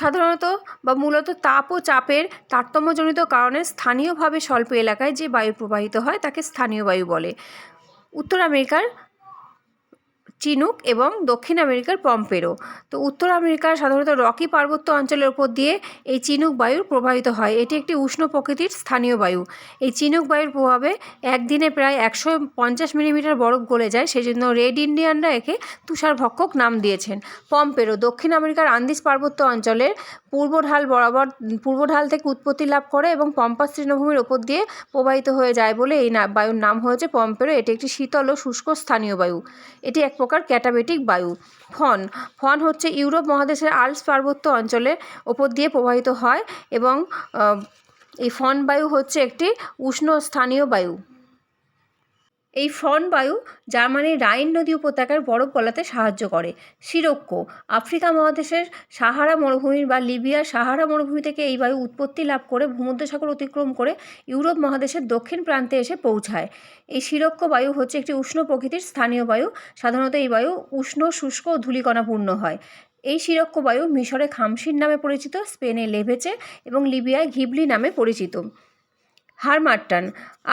সাধারণত বা মূলত তাপ ও চাপের তারতম্যজনিত কারণে স্থানীয়ভাবে স্বল্প এলাকায় যে বায়ু প্রবাহিত হয় তাকে স্থানীয় বায়ু বলে। উত্তর আমেরিকার চিনুক এবং দক্ষিণ আমেরিকার পম্পেরো। তো উত্তর আমেরিকার সাধারণত রকি পার্বত্য অঞ্চলের ওপর দিয়ে এই চিনুক বায়ু প্রবাহিত হয়। এটি একটি উষ্ণ প্রকৃতির স্থানীয় বায়ু। এই চিনুক বায়ুর প্রভাবে একদিনে প্রায় একশো পঞ্চাশ মিলিমিটার বরফ গলে যায়। সেই জন্য রেড ইন্ডিয়ানরা একে তুষার ভক্ষক নাম দিয়েছেন। পম্পেরো দক্ষিণ আমেরিকার আন্দিজ পার্বত্য অঞ্চলের পূর্ব ঢাল বরাবর পূর্ব ঢাল থেকে উৎপত্তি লাভ করে এবং পম্পাস তৃণভূমির ওপর দিয়ে প্রবাহিত হয়ে যায় বলে এই বায়ুর নাম হয়েছে পম্পেরো। এটি একটি শীতল ও শুষ্ক স্থানীয় বায়ু। এটি এক প্রকার ক্যাটাবেটিক বায়ু। ফন। ফন হচ্ছে ইউরোপ মহাদেশের আল্পস পার্বত্য অঞ্চলের ওপর দিয়ে প্রবাহিত হয় এবং এই ফন বায়ু হচ্ছে একটি উষ্ণ স্থানীয় বায়ু। এই ফ্রন বায়ু জার্মানির রাইন নদী উপত্যকার বরফ গলাতে সাহায্য করে। সিরক্কো আফ্রিকা মহাদেশের সাহারা মরুভূমির বা লিবিয়ার সাহারা মরুভূমি থেকে এই বায়ু উৎপত্তি লাভ করে ভূমধ্যসাগর অতিক্রম করে ইউরোপ মহাদেশের দক্ষিণ প্রান্তে এসে পৌঁছায়। এই সিরক্কো বায়ু হচ্ছে একটি উষ্ণ প্রকৃতির স্থানীয় বায়ু। সাধারণত এই বায়ু উষ্ণ, শুষ্ক ও ধূলিকণাপূর্ণ হয়। এই সিরক্কো বায়ু মিশরে খামসির নামে পরিচিত, স্পেনে লেভেচে এবং লিবিয়ায় ঘিবলি নামে পরিচিত। হারমাট্টান,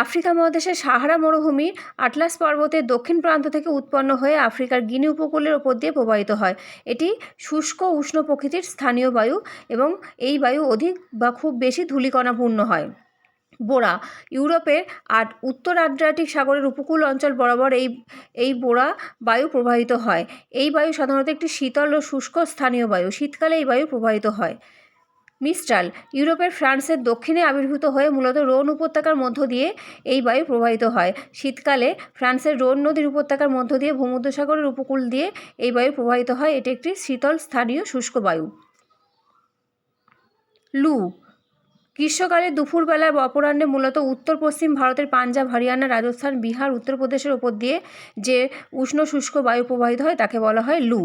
আফ্রিকা মহাদেশের সাহারা মরুভূমির আটলাস পর্বতের দক্ষিণ প্রান্ত থেকে উৎপন্ন হয়ে আফ্রিকার গিনি উপকূলের ওপর দিয়ে প্রবাহিত হয়। এটি শুষ্ক উষ্ণ প্রকৃতির স্থানীয় বায়ু এবং এই বায়ু অধিক বা খুব বেশি ধূলিকণাপূর্ণ হয়। বোরা, ইউরোপের আট উত্তর আড্রিয়াটিক সাগরের উপকূল অঞ্চল বরাবর এই এই বোরা বায়ু প্রবাহিত হয়। এই বায়ু সাধারণত একটি শীতল ও শুষ্ক স্থানীয় বায়ু। শীতকালে এই বায়ু প্রবাহিত হয়। মিস্ট্রাল ইউরোপের ফ্রান্সের দক্ষিণে আবির্ভূত হয়ে মূলত রোন উপত্যকার মধ্য দিয়ে এই বায়ু প্রবাহিত হয়। শীতকালে ফ্রান্সের রোন নদীর উপত্যকার মধ্য দিয়ে ভূমধ্যসাগরের উপকূল দিয়ে এই বায়ু প্রবাহিত হয়। এটি একটি শীতল স্থানীয় শুষ্ক বায়ু। লু, গ্রীষ্মকালে দুপুরবেলায় বা অপরাহ্নে মূলত উত্তর পশ্চিম ভারতের পাঞ্জাব, হরিয়ানা, রাজস্থান, বিহার, উত্তরপ্রদেশের ওপর দিয়ে যে উষ্ণ শুষ্ক বায়ু প্রবাহিত হয় তাকে বলা হয় লু।